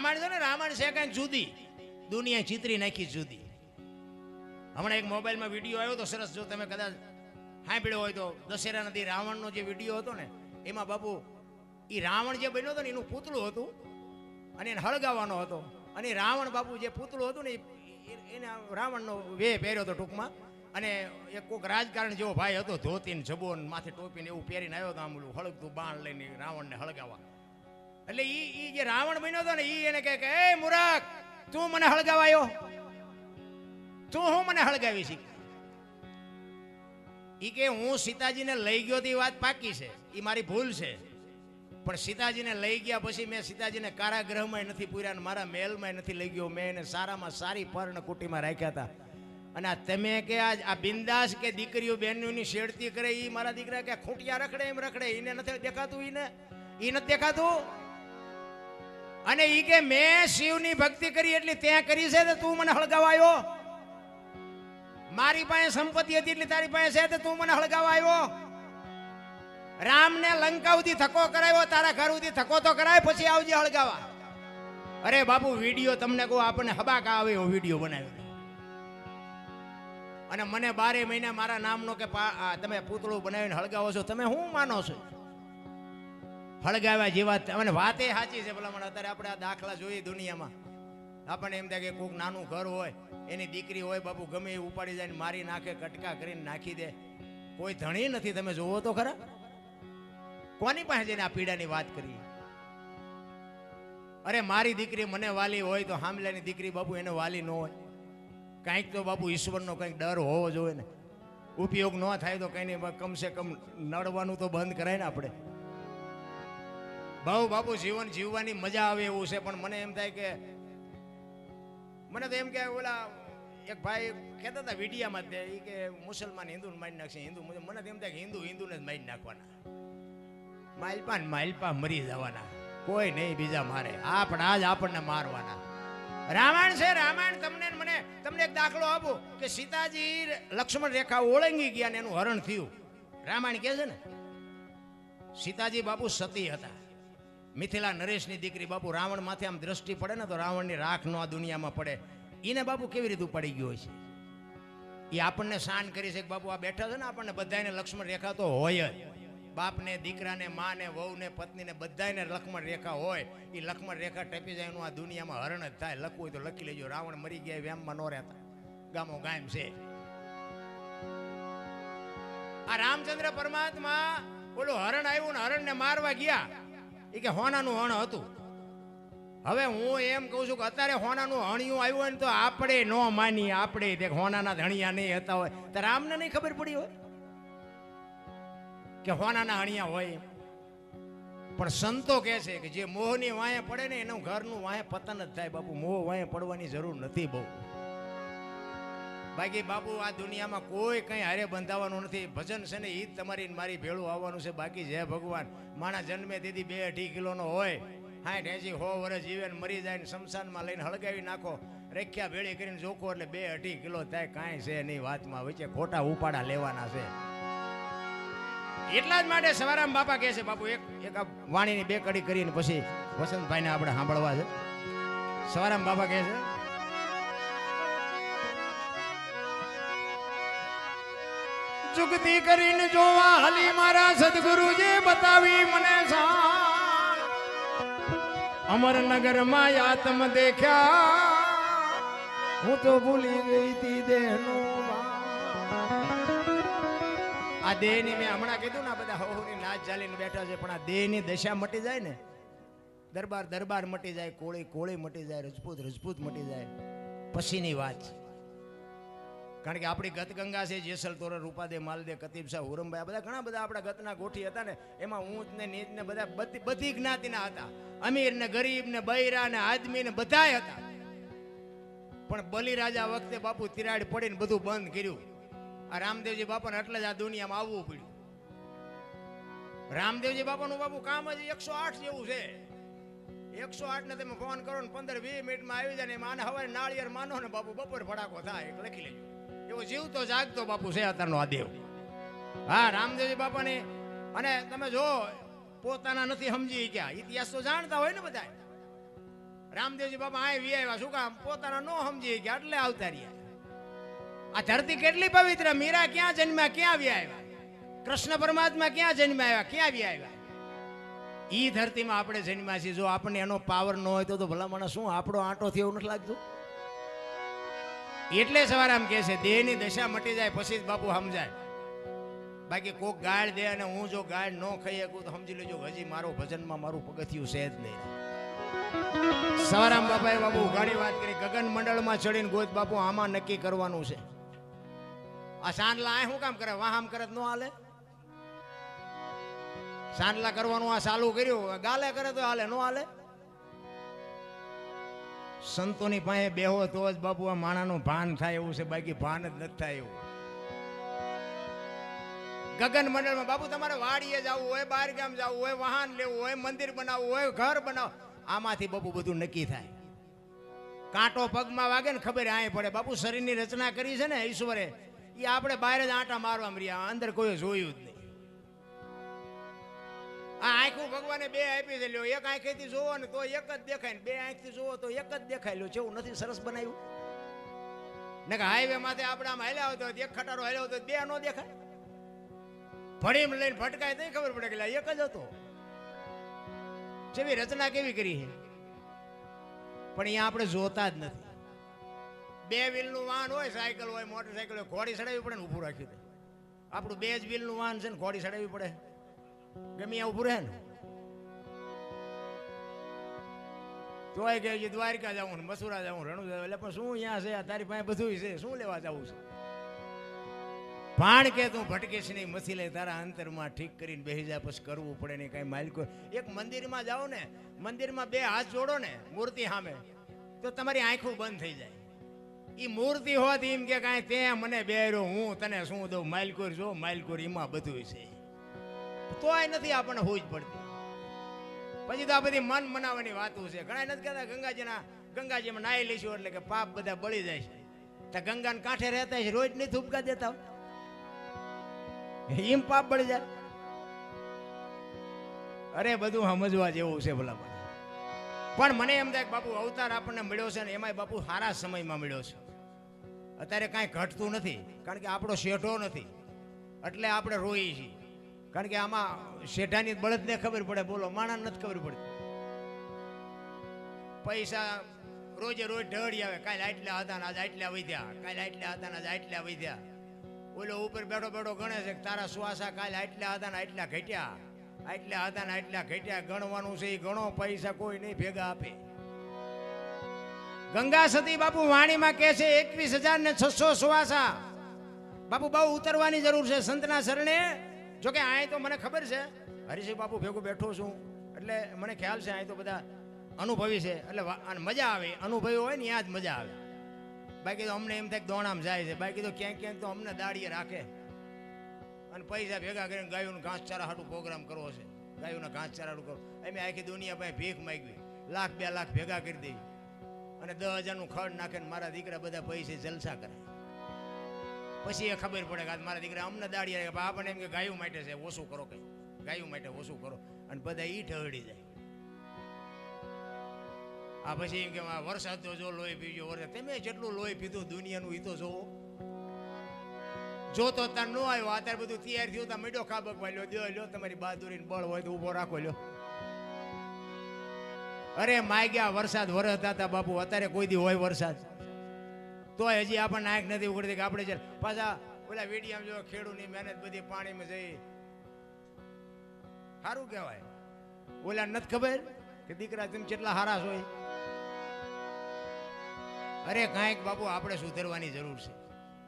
રામાયણ છે ને રામાયણ છે કઈ જુદી. દુનિયા ચિતરી નાખી જુદી. હમણાં એક મોબાઈલમાં વીડિયો આવ્યો તો સરસ, જો તમે કદાચ સાંભળ્યો હોય તો દશેરા નદી રાવણનો જે વીડિયો હતો ને, એમાં બાપુ એ રાવણ જે બન્યો હતો ને, એનું પૂતળું હતું અને એને હળગાવાનો હતો. અને રાવણ બાપુ જે પૂતળું હતું ને એને રાવણનો વે પહેર્યો હતો ટૂંકમાં. અને એક કોઈક રાજકારણ જેવો ભાઈ હતો ધોતી જબોન માથે ટોપીને એવું પહેરીને આવ્યો હતો આમ હળગતું બાણ લઈને રાવણને હળગાવા એટલે ઈ ઈ જે રાવણ બન્યો હતો ને ઈ એને કહે કે, એ મુરાક તું મને હળગાવાયો. તું હું મને હળગાવી શીખ ઈ કે, હું સીતાજીને લઈ ગયો તે વાત પાકી છે. ઈ મારી ભૂલ છે. પણ સીતાજીને લઈ ગયા પછી મેં સીતાજીને કારાગૃહમાં નથી પૂર્યા અને મારા મહેલમાં નથી લઈ ગયો. મેં એને સારામાં સારી પર્ણ કુટીમાં રાખ્યા હતા. અને આ તમે કે આ આ બિંદાસ કે દીકરીઓ બહેનોની શેડતી કરે એ મારા દીકરા કે ખૂંટિયા રખડે એમ રખડે. એને નથી દેખાતું એને એ નથી દેખાતું? અને ઈ કે મેં શિવની ભક્તિ કરી એટલી ત્યાં કરી છે તો તું મને હળગાવાયો? મારી પાસે સંપત્તિ હતી એટલે તારી પાસે છે તો તું મને હળગાવાયો? રામને લંકા સુધી થકો કરાવ્યો, તારા ઘર સુધી થકો તો કરાય, પછી આવજે હળગાવા. અરે બાપુ, વીડિયો તમને કહું, આપણને હબાકા આવે એવો વીડિયો બનાવ્યો. અને મને બારે મહિના મારા નામનો કે તમે પૂતળું બનાવીને હળગાવો છો, તમે શું માનો છો? હળગાવ્યા જેવા અને વાત એ સાચી છે ભલામણ. અત્યારે આપણે આ દાખલા જોઈએ દુનિયામાં. આપણને એમ થાય કે કોઈક નાનું ઘર હોય, એની દીકરી હોય, બાપુ ગમે એ ઉપાડી જાય મારી નાખે, કટકા કરીને નાખી દે. કોઈ ધણી નથી, તમે જોવો તો ખરા. કોની પાસે જઈને આ પીડાની વાત કરી અરે, મારી દીકરી મને વાલી હોય તો હામલાની દીકરી બાપુ એને વાલી ન હોય. કાંઈક તો બાપુ ઈશ્વરનો કંઈક ડર હોવો જોઈએ ને. ઉપયોગ ન થાય તો કંઈ નહીં કમસે કમ નડવાનું તો બંધ કરાય ને આપણે. બહુ બાપુ જીવન જીવવાની મજા આવે એવું છે, પણ મને એમ થાય કે, મને તો એમ કે ઓલા એક ભાઈ કહેતા હતા વિડીયામાં તે એ કે મુસલમાન હિન્દુને મારી નાખશે, હિન્દુ. મને એમ થાય કે હિન્દુ હિન્દુને જ મારી નાખવાના. માલપા ને માલપા મરી જવાના. કોઈ નહીં બીજા મારે. આપણા જ આપણને મારવાના. રામાયણ છે, રામાયણ તમને મને, તમને એક દાખલો આપો કે સીતાજી લક્ષ્મણ રેખા ઓળંગી ગયા ને એનું હરણ થયું. રામાયણ કહે છે ને, સીતાજી બાપુ સતી હતા. મિથિલા નરેશની દીકરી બાપુ રાવણ માથે આમ દ્રષ્ટિ પડે ને તો રાવણની રાખ નો આ દુનિયામાં પડે. એને બાપુ કેવી રીતે પડી ગયો છે એ આપણને શાન કરી છે કે બાપુ આ બેઠા છે ને આપણને બધાને લક્ષ્મણ રેખા તો હોય જ. બાપને, દીકરાને, માને, વહુને, પત્નીને બધાને લક્ષ્મણ રેખા હોય. એ લક્ષ્મણ રેખા ટપી જાય એનું આ દુનિયામાં હરણ જ થાય. લખવું હોય તો લખી લેજો. રાવણ મરી ગયા વ્યામમાં ન રહેતા. ગામો ગામ છે. આ રામચંદ્ર પરમાત્મા ઓલું હરણ આવ્યું ને હરણને મારવા ગયા. એ કે હોનાનું હણ હતું. હવે હું એમ કહું છું કે અત્યારે હોનાનું હણિયું આવ્યું હોય ને તો આપણે ન માનીએ. આપણે તે હોનાના ધણિયા નહીં હતા હોય. તો રામને નહીં ખબર પડી હોય? કે હોનાના હણિયા હોય. પણ સંતો કહે છે કે જે મોહની વાંહે પડે ને એનું ઘરનું વાંહે પતન જ થાય. બાપુ, મોહ વાંહે પડવાની જરૂર નથી બહુ. બાકી બાપુ, આ દુનિયામાં કોઈ કંઈ હારે બંધાવાનું નથી. ભજન છે ને એ જ તમારી મારી ભેળું આવવાનું છે. બાકી જય ભગવાન માણા જન્મે તેથી બે અઢી કિલોનો હોય. હાઠ એસી હો વર્ષ જીવે ને મરી જાય ને શમશાનમાં લઈને હળગાવી નાખો. રેખ્યા ભેળી કરીને જોખો એટલે બે અઢી કિલો થાય, કાંઈ છે નહીં વાતમાં. વચ્ચે ખોટા ઉપાડા લેવાના છે. એટલા જ માટે સવારામ બાપા કહે છે, બાપુ, એક એક વાણીની બે કડી કરીને પછી વસંતભાઈને આપણે સાંભળવા છે. સવારામ બાપા કહે છે ચુકતી કરીને જોવા હાલી મારા સદગુરુજી બતાવી મને અમરનગરમાં આત્મ દેખ્યા. હું તો ભૂલી ગઈ તી દેહનું આ દેહની મેં હમણાં કીધું ને બધા હોની નાચ ચાલીને બેઠા છે, પણ આ દેહની દશા મટી જાય ને. દરબાર દરબાર મટી જાય, કોળી કોળી મટી જાય, રજપૂત રજપૂત મટી જાય. પછીની વાત. છે કારણ કે આપણી ગત ગંગા છે, જેસલ તોરણ રૂપાદે માલદે કતીબ શાહ, હુરમભાઈ બધા ઘણા બધા આપણા ગતના ગોઠી હતા ને, એમાં ઊંચ ને નીચ ને બધા બધી જ્ઞાતિના હતા. અમીર ને ગરીબ ને બૈરા ને આદમી ને બધાય હતા. પણ બલિરાજા વખતે બાપુ તિરાડ પડીને બધું બંધ કર્યું. આ રામદેવજી બાપાને એટલે જ આ દુનિયામાં આવવું પડ્યું. રામદેવજી બાપાનું બાપુ કામ જ એકસો આઠ જેવું છે. એકસો આઠ ને તમે ફોન કરો ને પંદર, વીસ મિનિટમાં આવી જાય ને આને હવે નાળિયેર માનો ને બાપુ બપોર ફડાકો થાય. લખી લેજો. એવો જીવતો જાગતો બાપુ છે અત્યારનો આ દેવ. હા, રામદેવજી બાપાની, અને તમે જો, પોતાના નથી સમજી ગયા ઇતિહાસ તો જાણતા હોય ને બધા રામદેવજી બાપા આ વી આવ્યા. શું કામ? પોતાના નો સમજી ગયા એટલે આવતા રહ્યા. આ ધરતી કેટલી પવિત્ર? મીરા ક્યાં જન્મ્યા? ક્યાં વી આવ્યા? કૃષ્ણ પરમાત્મા ક્યાં જન્મ્યા આવ્યા? ક્યાં વી આવ્યા? ઈ ધરતીમાં આપણે જન્મ્યા છીએ. જો આપણને એનો પાવર ન હોય તો તો ભલામણ શું? આપણો આંટો થયો નથી લાગતું? એટલે સવારે આમ કહે છે, દેહની દશા મટી જાય, પછી જ બાપુ સમજાય. બાકી કોક ગાળ દે અને હું જો ગાળ ન ખાઈ શકું તો સમજી લેજો હજી મારો ભજનમાં મારું પગથિયું છે જ નહીં. સવારામ બાપાએ બાપુ ઘણી વાત કરી, ગગન મંડળમાં ચડીને ગોત બાપુ, આમાં નક્કી કરવાનું છે. આ સાંડલા આ શું કામ કરે? વાહ આમ કરે ન હાલે? સાંડલા કરવાનું આ ચાલુ કર્યું, ગાલે કરે તો હાલે, ન હાલે? સંતોની પાસે બેહો તો જ બાપુ આ માણાનું ભાન થાય એવું છે, બાકી ભાન જ નથી થાય એવું. ગગન મંડળમાં, બાપુ, તમારે વાડીએ જવું હોય, બહાર ગામ જવું હોય, વાહન લેવું હોય, મંદિર બનાવવું હોય, ઘર બનાવ આમાંથી બાપુ બધું નક્કી થાય. કાંટો પગમાં વાગે ને ખબર આય પડે. બાપુ શરીરની રચના કરી છે ને ઈશ્વરે એ આપણે બહાર જ આંટા મારવા રહ્યા અંદર કોઈ જોયું જ નહીં. આ આંખું ભગવાને બે આપી છે એક આંખેથી જોવો ને તો એક જ દેખાય ને બે આંખથી જોવો તો એક જ દેખાય લ્યો જેવું નથી સરસ બનાવ્યું. ને કે હાઈવે માથે આપણે આમ હાલ્યા હોય તો એક ખટારો હાલ્યો હતો બે નો દેખાય. ફળીમ લઈને ફટકાય તો ખબર પડે કે એક જ હતો. જેવી રચના કેવી કરી છે? પણ અહીંયા આપણે જોતા જ નથી. બે વ્હીલનું વાહન હોય, સાયકલ હોય, મોટરસાયકલ હોય, ઘોડી ચડાવવી પડે ને ઊભું રાખ્યું છે આપણું બે જ વ્હીલનું વાહન છે ને ઘોડી ચડાવવી પડે. ગમે ત્યાં ઊભું રહે ને. તોય કે છે દ્વારકા જવું ને મસુરા જવું રણુ જવું એટલે પણ શું અહીંયા છે? તારી પાસે બધું છે. શું લેવા જવું છે? ભાણ કે તું ભટકીશ નહીં મસી લે તારા અંતરમાં ઠીક કરીને બેસી જાય પછી કરવું પડે નહીં કાંઈ માલિકો. એક મંદિરમાં જાઓ ને, મંદિરમાં બે હાથ જોડો ને, મૂર્તિ સામે, તો તમારી આંખો બંધ થઈ જાય. એ મૂર્તિ હોત એમ કે કાંઈ તે મને બેર્યો હું તને શું દઉં? માલકોર જો, માલકોર એમાં બધું છે. તોય નથી આપણને હોજ પડતી. પછી તો આ બધી મન મનાવવાની વાતો છે. ઘણા નથી કહેતા ગંગાજીના, ગંગાજીમાં નાહી લઈશું એટલે કે પાપ બધા બળી જાય છે. તો ગંગાને કાંઠે રહેતા છે, રોજ નહીં થૂપકા દેતા. એમ પાપ બળી જાય. અરે, બધું સમજવા જેવું છે ભલા પણ મને એમ થાય બાપુ, અવતાર આપણને મળ્યો છે ને એમાંય બાપુ સારા સમયમાં મળ્યો છે. અત્યારે કાંઈ ઘટતું નથી, કારણ કે આપણો શેઠો નથી. એટલે આપણે રોઈ છીએ. કારણ કે આમાં શેઠાની બળદને ખબર પડે, બોલો માણસ નથી ખબર પડતી. પૈસા રોજે રોજ ઢળી આવે. કાલે આટલા હતા ને આજે આટલા વધ્યા. કાલે આટલા હતા ને આજે આટલા વધ્યા. ઓલો ઉપર બેઠો બેઠો ગણે છે તારા શ્વાસા કાલે આટલા હતા ને આટલા ઘટ્યા. આટલા હતા ને આટલા ઘટ્યા. ગણવાનું છે એ ગણો, પૈસા કોઈ નહીં ભેગા આપે. ગંગા સતી બાપુ વાણીમાં કહે છે, એકવીસ હજાર ને છસો શ્વાસા બાપુ બહુ ઉતરવાની જરૂર છે, સંતના શરણે જો આ તો મને ખબર છે હરિસિંહ બાપુ ભેગું બેઠો છું. એટલે મને ખ્યાલ છે અહીં તો બધા અનુભવી છે. એટલે મજા આવે. અનુભવી હોય ને ત્યાં જ મજા આવે. બાકી તો અમને એમ થાય દોણામ જાય છે. બાકી તો ક્યાંક ક્યાંક તો અમને દાડીએ રાખે. અને પૈસા ભેગા કરીને ગાયોનું ઘાસચારા હાટું પ્રોગ્રામ કરવો છે. ગાયોના ઘાસચારા હાટું કરો અમે આખી દુનિયા પાસે ભીખ માગવી. લાખ બે લાખ ભેગા કરી દેવી. અને દસ હજારનું ખડ નાખેને મારા દીકરા બધા પૈસે જલસા કરે પછી એ ખબર પડે કે મારા દીકરા અમને દાડી આપણને એમ કે ગાયું માટે છે, ઓછું કરો કઈ. ગાયું માટે ઓછું કરો. અને બધા ઈ ઠહડી જાય. આ પછી એમ કે વરસાદ તો જો લોહી પીજો વરસાદ. તમે જેટલું લોહી પીધું દુનિયાનું ઈ તો જોવો. જો તો તાર નો આવ્યો અત્યારે બધું તૈયાર થયું તા મીડો ખાબક વાલ્યો દો લ્યો, તમારી બહાદુરીને બળ હોય તો ઊભો રાખો, લ્યો. અરે, માગ્યા વરસાદ વરસતા હતા બાપુ, અત્યારે કોઈ દી હોય વરસાદ. તોય હજી આપણને આંખ નથી ઉગડતી કે આપણે પાછા પેલા વીડિયામાં જો ખેડૂની મહેનત બધી પાણીમાં જઈ. સારું કહેવાય. ઓલા નથી ખબર કે દીકરા તમે કેટલા હારાશ હોય અરે કાંઈક બાપુ, આપણે સુધરવાની જરૂર છે.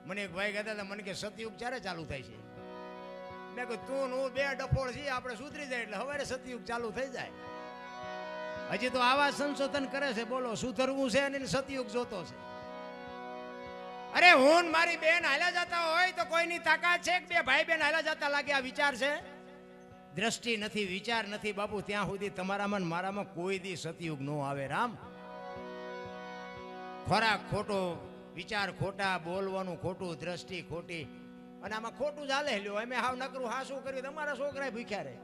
મને એક ભાઈ કહેતા હતા, મને કે સતયુગ ક્યારે ચાલુ થાય છે? મેં કહ્યું તું હું બે ડફોળ છીએ, આપણે સુધરી જાય એટલે હવે સતયુગ ચાલુ થઈ જાય. હજી તો આવા સંશોધન કરે છે, બોલો, સુધરવું છે અને સતયુગ જોતો છે. અરે હું મારી બેન હાલ્યા જતા હોય તો કોઈની તાકાત છે બે ભાઈ બેન હાલ્યા જતા લાગે આ વિચાર છે? દ્રષ્ટિ નથી, વિચાર નથી બાપુ, ત્યાં સુધી તમારામાં મારામાં કોઈ દી સતયુગ ન આવે, રામ. ખોરાક ખોટો, વિચાર ખોટા, બોલવાનું ખોટું, દ્રષ્ટિ ખોટી. અને આમાં ખોટું ચાલે લ્યો અમે હાવ નકરું, હા શું કર્યું? તમારા છોકરા ભૂખ્યા રહે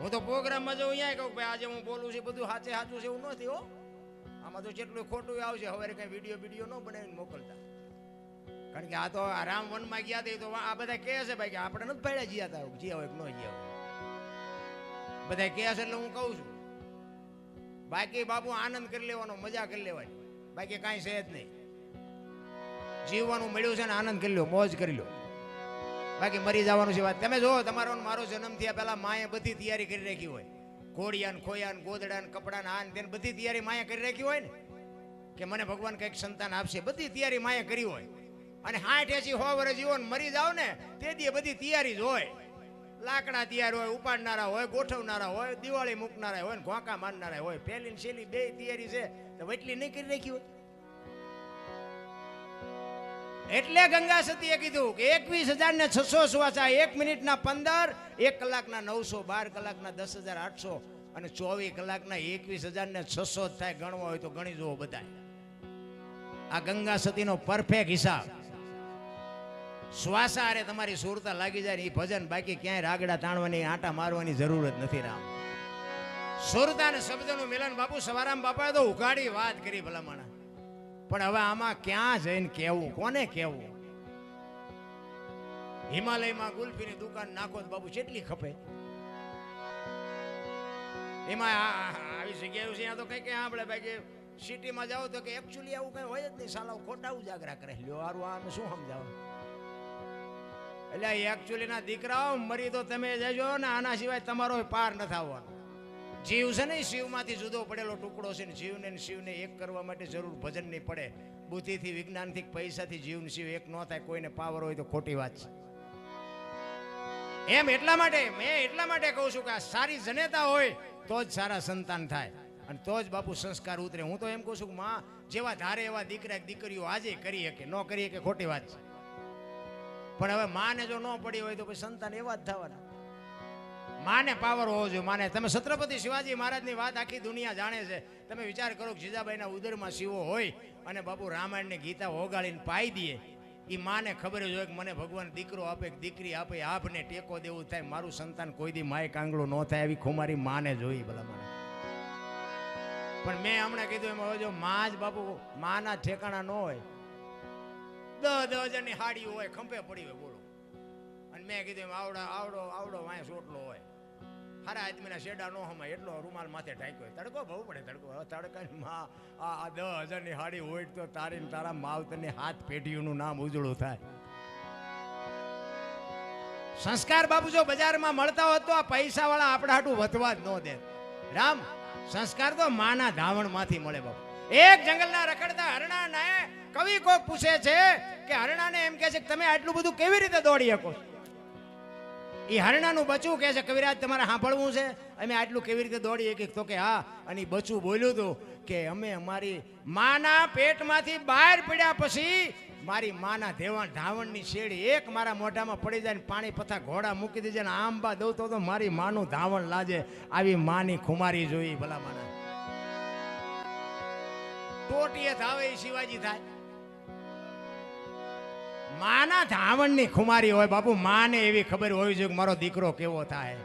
હું તો પ્રોગ્રામમાં જઉં અહીંયા કહું ભાઈ, આજે હું બોલું છું બધું સાચે સાચું છે એવું નથી હો. આમાં તો જેટલું ખોટું આવશે, હવે કઈ વીડિયો વીડિયો ન બનાવીને મોકલતા. કારણ કે આ તો રામ વનમાં ગયા હતા તો આ બધા કહે છે ભાઈ કે આપણે નથી પડ્યા જ્યાં હતા. જ્યાં હોય ન જ્યાં હોય. બધા કહે છે એટલે હું કહું છું. બાકી બાપુ આનંદ કરી લેવાનો, મજા કરી લેવાની. બાકી કાંઈ છે જ નહીં. જીવવાનું મળ્યું છે ને આનંદ કરી લો, મોજ કરી લો. બાકી મરી જવાનું છે વાત. તમે જો તમારો મારો જન્મ થયા પહેલા માએ બધી તૈયારી કરી રાખી હોય. ઘોડિયા ને ખોયા ને ગોદડા ને કપડા ને આન તેને બધી તૈયારી માયા કરી રાખી હોય ને? કે મને ભગવાન કંઈક સંતાન આપશે. બધી તૈયારી માયા કરી હોય. અને હાઠ એસી હો વર્ષ જીવો મરી જાવ ને, તે દી બધી તૈયારી જ હોય. લાકડા તૈયાર હોય, ઉપાડનારા હોય, ગોઠવનારા હોય, દિવાળી મૂકનારા હોય ને, ઘોંકા મારનારા હોય. પહેલી છેલ્લી બે તૈયારી છે. તો વટલી નહીં કરી રાખી હોય એટલે ગંગા સતીએ કીધું કે એકવીસ હજાર ને છસો શ્વાસા એક મિનિટના પંદર, એક કલાકના નવસો, બાર કલાકના દસ હજાર આઠસો અને ચોવીસ કલાકના એકવીસ હજાર ને છસો થાય ગણવો હોય તો ગણી જુઓ બધા આ ગંગા સતીનો પરફેક્ટ હિસાબ. શ્વાસા અરે તમારી સુરતા લાગી જાય એ ભજન, બાકી ક્યાંય રાગડા તાણવાની, આટા મારવાની જરૂર જ નથી રામ. સુરતા અને શબ્દનું મિલન બાપુ સવારામ બાપાએ તો ઉઘાડી વાત કરી ભલામણા. પણ હવે આમાં ક્યાં જઈને કેવું? કોને કેવું? હિમાલયમાં ગુલ્ફીની દુકાન નાખો તો બાબુ કેટલી ખપે? એમાં આવી જગ્યાએ છે, ત્યાં તો કઈ કઈ આપણે ભાઈ સિટીમાં જાઓ તો કે એકચ્યુઅલી આવું કઈ હોય જ નહીં. સાલા ખોટા ઉજાગરા કરે. લ્યો, હારું આને શું સમજાવો? એટલે એકચ્યુઅલી ના દીકરાઓ, મરી તો તમે જજો ને આના સિવાય તમારો પાર ન થવાનો જીવ છે ને શિવમાંથી જુદો પડેલો ટુકડો છે ને જીવને શિવને એક કરવા માટે જરૂર ભજન નહીં પડે. બુદ્ધિથી, વિજ્ઞાનથી, પૈસાથી જીવને શિવ એક ન થાય, કોઈને પાવર હોય તો ખોટી વાત છે. એમ એટલા માટે, મેં એટલા માટે કહું છું કે આ સારી જનેતા હોય તો જ સારા સંતાન થાય. અને તો જ બાપુ સંસ્કાર ઉતરે. હું તો એમ કહું છું કે માં, જેવા ધારે એવા દીકરા દીકરીઓ આજે કરી શકે, ન કરી શકે, ખોટી વાત છે. પણ હવે માને જો ન પડી હોય તો પછી સંતાન એવા જ થવાના. માને પાવર હોવો જોઈએ, માને. તમે છત્રપતિ શિવાજી મહારાજની વાત આખી દુનિયા જાણે છે. તમે વિચાર કરો કે જીજાબાઈના ઉદરમાં શિવો હોય અને બાપુ રામાયણની ગીતા ઓગાળીને પાઈ દઈએ એ માને ખબર જ હોય કે મને ભગવાન દીકરો આપે કે દીકરી આપે, આપને ટેકો દેવું થાય, મારું સંતાન કોઈ દી માય કાંગળું ન થાય એવી ખુમારી માને જોઈ ભલા મને. પણ મેં હમણાં કીધું એમ, હવે જો માં જ બાપુ માના ઠેકાણા ન હોય દસ દસ હજારની હાડી હોય, ખંભે પડી હોય, બોલો. અને મેં કીધું એમ, આવડો આવડો આવડો વાંસ સોટલો હોય. હારા આદમીના શેડા નો હમાય, એટલો રૂમાલ માથે ઢાંક્યો તડકો બહુ પડે, તડકો. તડકાની માં આ દસ હજારની હાડી હોય તો તારી તારા માવતરની હાથ પેઢીઓનું નામ ઉજળું થાય. સંસ્કાર બાપુ જો બજારમાં મળતા હોત તો આ પૈસાવાળા આપણા હાટું વધવા જ ન દે રામ, સંસ્કાર તો માના ધાવણમાંથી મળે બાપુ. એક જંગલના રખડતા હરણાને કવિ કોક પૂછે છે કે હરણાને એમ કહે છે કે તમે આટલું બધું કેવી રીતે દોડી શકો છો? એ હરણાનું બચું કહે છે, કવિરાજ, તમારે સાંભળવું છે? અમે આટલું કેવી રીતે દોડી એક તો કે, હા. અને ઈ બચવું બોલ્યું હતું કે, અમે અમારી માના પેટમાંથી બહાર પડ્યા પછી મારી માના દેવાણ ધાવણની શેડી એક મારા મોઢામાં પડી જાય ને પાણી પથા ઘોડા મૂકી દેજે ને આંબા દઉં તો તો મારી માનું ધાવણ લાજે. આવી માની ખુમારી જોઈ ભલા માના ટોટીએ ધાવે શિવાજી થાય. માના ધાવણની ખુમારી હોય બાપુ, માને એવી ખબર હોવી જોઈએ કે મારો દીકરો કેવો થાય.